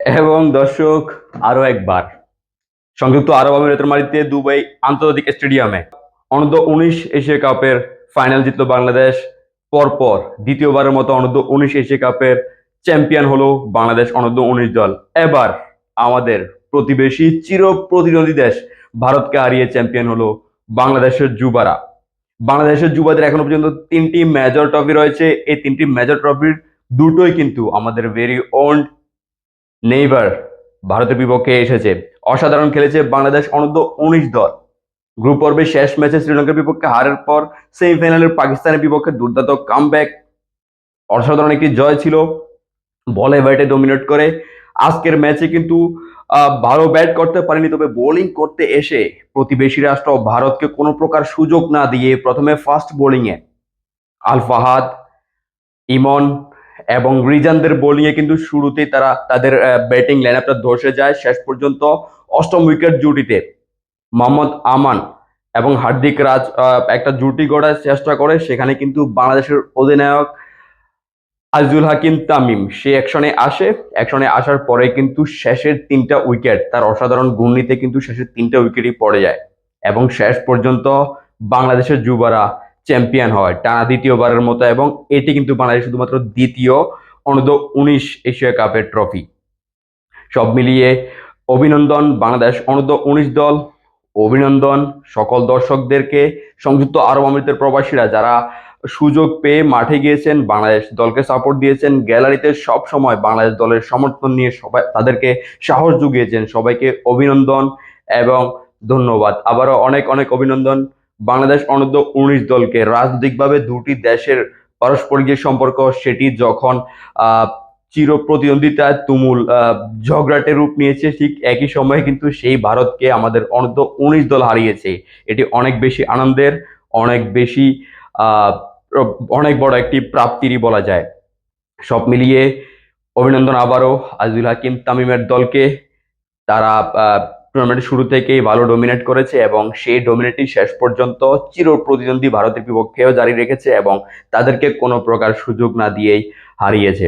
এবং দর্শক, আরও একবার। সংযুক্ত আরব আমিরাতের মাটিতে দুবাই আন্তর্জাতিক স্টেডিয়ামে অনূর্ধ্ব উনিশ এশিয়া কাপের ফাইনাল জিতলো বাংলাদেশ। পরপর দ্বিতীয়বারের মতো অনূর্ধ্ব উনিশ এশিয়া কাপের চ্যাম্পিয়ন হলো বাংলাদেশ অনূর্ধ্ব উনিশ দল। এবার আমাদের প্রতিবেশী চির প্রতিদ্বন্দ্বী দেশ ভারতকে হারিয়ে চ্যাম্পিয়ন হলো বাংলাদেশের যুবারা। বাংলাদেশের যুবাদের এখনও পর্যন্ত তিনটি মেজর ট্রফি রয়েছে। এই তিনটি মেজর ট্রফির দুটোই কিন্তু আমাদের ভেরি ওন নেইবার ভারতের বিপক্ষে এসেছে। অসাধারণ খেলেছে বাংলাদেশ অনূর্ধ্ব উনিশ দল। গ্রুপ পর্বে শেষ ম্যাচে শ্রীলঙ্কার বিপক্ষে হারের পর সেমিফাইনালের পাকিস্তানের বিপক্ষে দুর্দান্ত কামব্যাক। অসাধারণ একটি জয় ছিল। বলে ব্যাটে ডমিনেট করে। আজকের ম্যাচে কিন্তু ভালো ব্যাট করতে পারেনি, তবে বোলিং করতে এসে প্রতিবেশী রাষ্ট্র ভারতকে কোনো প্রকার সুযোগ না দিয়ে প্রথমে ফার্স্ট বোলিংয়ে আলফাহাদ, ইমন এবং রিজানদের বোলিংয়ে কিন্তু শুরুতেই তারা তাদের ব্যাটিং লাইন আপটা ধসে যায়। শেষ পর্যন্ত অষ্টম উইকেট জুটিতে মোহাম্মদ আমান এবং হার্দিক রাজ একটা জুটি গড়ার চেষ্টা করে। সেখানে কিন্তু বাংলাদেশের অধিনায়ক আজিজুল হাকিম তামিম, সে অ্যাকশনে আসে। অ্যাকশনে আসার পরে কিন্তু শেষের তিনটা উইকেট তার অসাধারণ ঘূর্ণিতে কিন্তু শেষের তিনটা উইকেটই পড়ে যায়। এবং শেষ পর্যন্ত বাংলাদেশের যুবারা চ্যাম্পিয়ন হয়, টানা দ্বিতীয়বারের মতো এবং এটি কিন্তু বাংলাদেশ শুধুমাত্র দ্বিতীয়, অনূর্ধ্ব উনিশ এশিয়া কাপের ট্রফি সব মিলিয়ে অভিনন্দন বাংলাদেশ অনূর্ধ্ব উনিশ দল, অভিনন্দন সকল দর্শকদেরকে, সংযুক্ত আরব আমিরাতের প্রবাসীরা যারা সুযোগ পেয়ে মাঠে গিয়েছেন, বাংলাদেশ দলকে সাপোর্ট দিয়েছেন গ্যালারিতে সব সময় বাংলাদেশ দলের সমর্থন নিয়ে সবাই, তাদেরকে সাহস জুগিয়েছেন, সবাইকে অভিনন্দন এবং ধন্যবাদ। আবারও অনেক অনেক অভিনন্দন। বাংলাদেশ অনূর্ধ্ব উনিশ দলকে রাজনৈতিকভাবে দুটি দেশের পারস্পরিক যে সম্পর্ক, সেটি যখন চির প্রতিদ্বন্দ্বিতায় তুমুল ঝগড়াটে রূপ নিয়েছে, ঠিক একই সময়ে কিন্তু সেই ভারতকে আমাদের অনূর্ধ্ব উনিশ দল হারিয়েছে। এটি অনেক বেশি আনন্দের, অনেক বেশি অনেক বড় একটি প্রাপ্তিরই বলা যায়। সব মিলিয়ে অভিনন্দন আবারও আজিজুল হাকিম তামিমের দলকে। তারা টুর্নামেন্টের শুরু থেকেই ভালো ডোমিনেট করেছে এবং সেই ডোমিনেটই শেষ পর্যন্ত চির প্রতিদ্বন্দ্বী ভারতের বিপক্ষেও জারি রেখেছে এবং তাদেরকে কোনো প্রকার সুযোগ না দিয়েই হারিয়েছে।